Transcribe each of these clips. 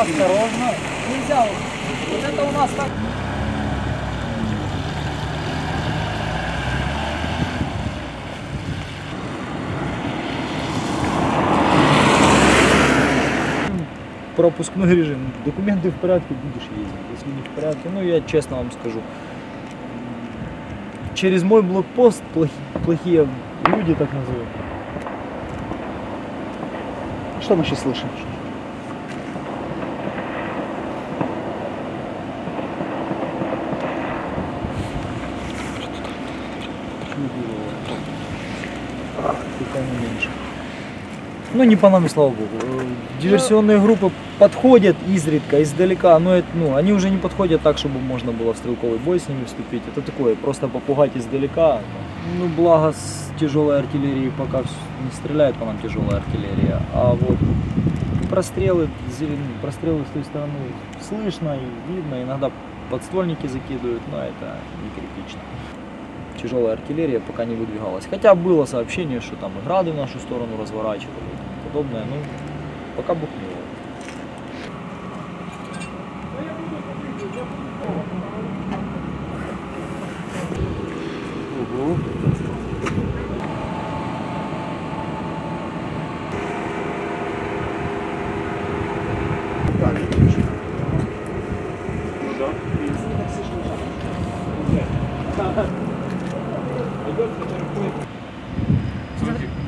Осторожно. Нельзя. вот- это у нас так. пропускной режим. Документы в порядке, будешь ездить. Если не в порядке, ну я честно вам скажу. Через мой блокпост плохи- плохие люди, так назовем. Что мы сейчас слышим? Не меньше. Ну, не по нам, слава богу. Э, Диверсионные группы подходят изредка, издалека, но это, ну, они уже не подходят так, чтобы можно было в стрелковый бой с ними вступить. Это такое, просто попугать издалека. Ну, благо с тяжелой артиллерии пока не стреляет по нам тяжелая артиллерия, а вот прострелы, прострелы с той стороны слышно и видно, иногда подствольники закидывают, но это не критично тяжелая артиллерия пока не выдвигалась. Хотя было сообщение, что там и грады в нашу сторону разворачивали и подобное, ну, пока бухнуло.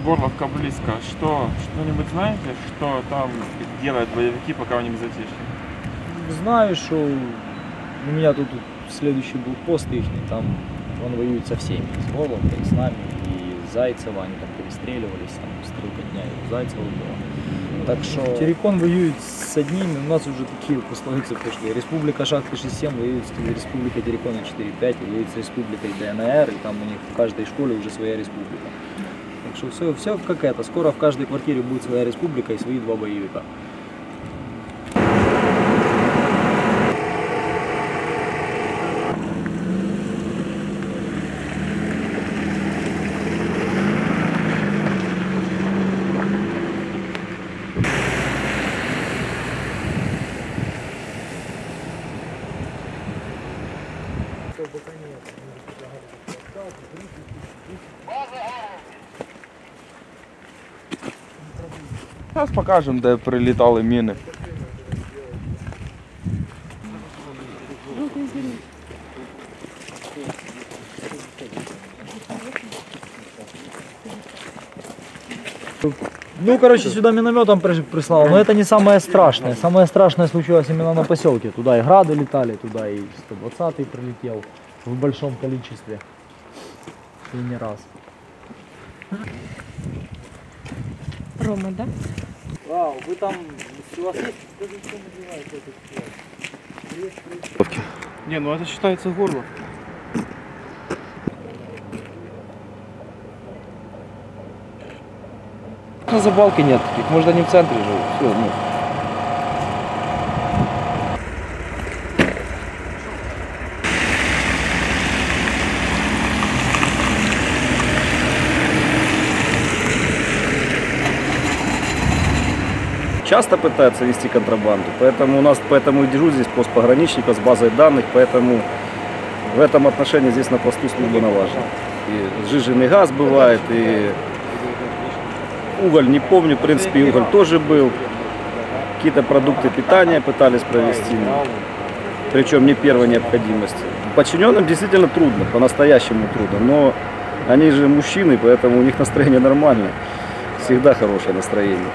Горловка близко. Что, что-нибудь знаете, что там делают боевики, пока у них затишье? Знаю, что у меня тут следующий был пост их, там он воюет со всеми, с Горловкой, с нами, и с Зайцева, они там перестреливались, там стрелка дня и у Зайцева была. Так что Терекон воюет с одними, у нас уже такие пословицы пошли. Республика Шахты 6-7 воюет с Республикой Терекона 4-5, воюет с Республикой ДНР, и там у них в каждой школе уже своя республика. Так что все, все как это, скоро в каждой квартире будет своя республика и свои два боевика. Зараз покажемо, де прилітали міни. Ну, короче, сюда минометом при- прислал, но это не самое страшное. Самое страшное случилось именно на поселке. Туда и грады летали, туда и 120-й прилетел в большом количестве. И не раз. Рома, да? Вау, вы там, у вас есть, скажите, что называется этот Не, ну это считается горло. На забалке нет таких, может они в центре живут. Все, ну. Часто пытаются вести контрабанду, поэтому у нас поэтому и дежурит здесь пост пограничника с базой данных, поэтому в этом отношении здесь на посту служба налажена. И сжиженный газ бывает, и уголь, не помню, в принципе, уголь тоже был. Какие-то продукты питания пытались провести, причем не первой необходимости. Подчиненным действительно трудно, по-настоящему трудно, но они же мужчины, поэтому у них настроение нормальное. Всегда хорошее настроение.